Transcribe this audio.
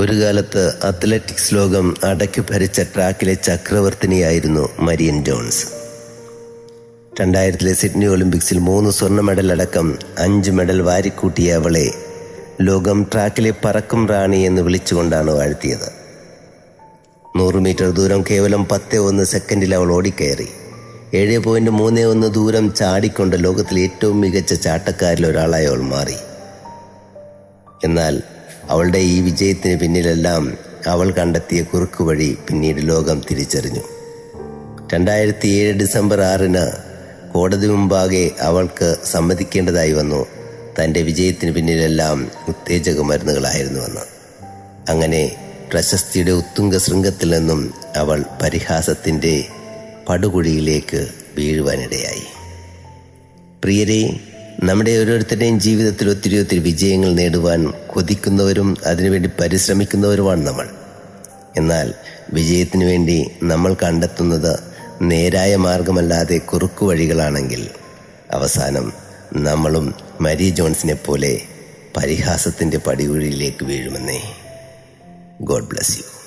ഒരു കാലത്ത് അത്ലറ്റിക്സ് ലോകം അടക്കി ഭരിച്ച ട്രാക്കിലെ ചക്രവർത്തിനിയായിരുന്നു മരിയൻ ജോൺസ്. രണ്ടായിരത്തിലെ സിഡ്നി ഒളിമ്പിക്സിൽ മൂന്ന് സ്വർണ മെഡൽ അടക്കം അഞ്ച് മെഡൽ വാരിക്കൂട്ടിയ അവളെ ലോകം ട്രാക്കിലെ പറക്കും റാണി എന്ന് വിളിച്ചുകൊണ്ടാണ് വാഴ്ത്തിയത്. നൂറ് മീറ്റർ ദൂരം കേവലം പത്ത് ഒന്ന് സെക്കൻഡിൽ അവൾ ഓടിക്കയറി. ഏഴ് പോയിന്റ് മൂന്ന് ഒന്ന് ദൂരം ചാടിക്കൊണ്ട് ലോകത്തിലെ ഏറ്റവും മികച്ച ചാട്ടക്കാരിൽ ഒരാളായി അവൾ മാറി. എന്നാൽ അവളുടെ ഈ വിജയത്തിന് പിന്നിലെല്ലാം അവൾ കണ്ടെത്തിയ കുറുക്കു വഴി പിന്നീട് ലോകം തിരിച്ചറിഞ്ഞു. രണ്ടായിരത്തി ഏഴ് ഡിസംബർ ആറിന് കോടതി മുമ്പാകെ അവൾക്ക് സമ്മതിക്കേണ്ടതായി വന്നു. തന്റെ വിജയത്തിന് പിന്നിലെല്ലാം ഉത്തേജക മരുന്നുകളായിരുന്നുവെന്ന് അങ്ങനെ പ്രശസ്തിയുടെ ഉത്തുംഗ ശൃംഗത്തിൽ നിന്നും അവൾ പരിഹാസത്തിന്റെ പടുകുഴിയിലേക്ക് വീഴുവാനിടയായി. പ്രിയരെ നമ്മുടെ ഓരോരുത്തരുടെയും ജീവിതത്തിൽ ഒത്തിരി ഒത്തിരി വിജയങ്ങൾ നേടുവാൻ കൊതിക്കുന്നവരും അതിനുവേണ്ടി പരിശ്രമിക്കുന്നവരുമാണ് നമ്മൾ. എന്നാൽ വിജയത്തിന് വേണ്ടി നമ്മൾ കണ്ടെത്തുന്നത് നേരായ മാർഗമല്ലാതെ കുറുക്കു വഴികളാണെങ്കിൽ അവസാനം നമ്മളും മരി ജോൺസിനെ പോലെ പരിഹാസത്തിന്റെ പടികുഴിയിലേക്ക് വീഴുമെന്നേ. God bless you.